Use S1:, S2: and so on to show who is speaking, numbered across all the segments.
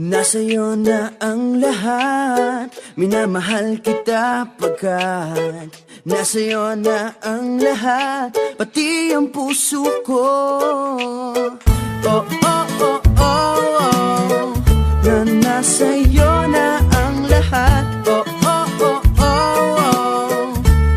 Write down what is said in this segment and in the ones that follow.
S1: Nasa'yo na ang lahat. Minamahal kita pagkat Nasa'yo na ang lahat. Pati ang puso ko. Oh, oh, oh, oh, oh. Na nasa'yo na ang lahat. Oh, oh, oh, oh, oh.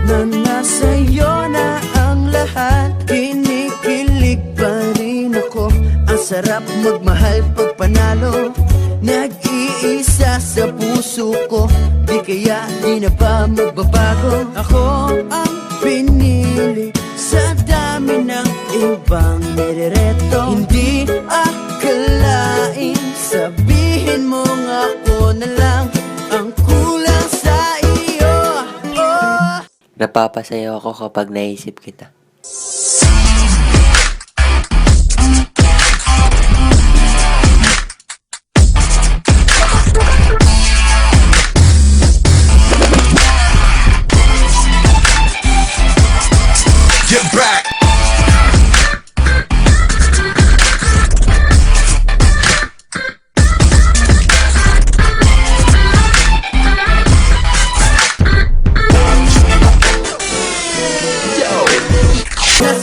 S1: Na nasa'yo na ang lahat. Kinikilig pa rin ako. Ang sarap magmahal pag panalo Nag-iisa sa puso ko Di kaya di na ba magbabago Ako ang pinili Sa dami ng ibang nirereto Hindi akalain Sabihin mo nga ako na lang Ang kulang sa iyo oh.
S2: Napapasayo ako kapag naisip kita.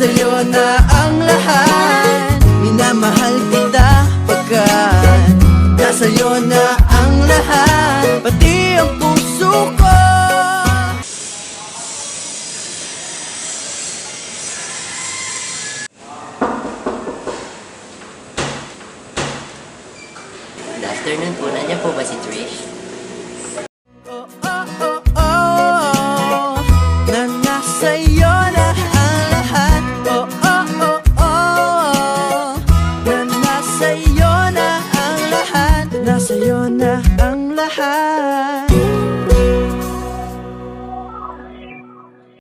S1: Nasa'yo na ang lahat Minamahal kita pagkat Nasa'yo na ang lahat Pati ang puso ko
S2: Good afternoon po. Nandiyan po ba si Trish?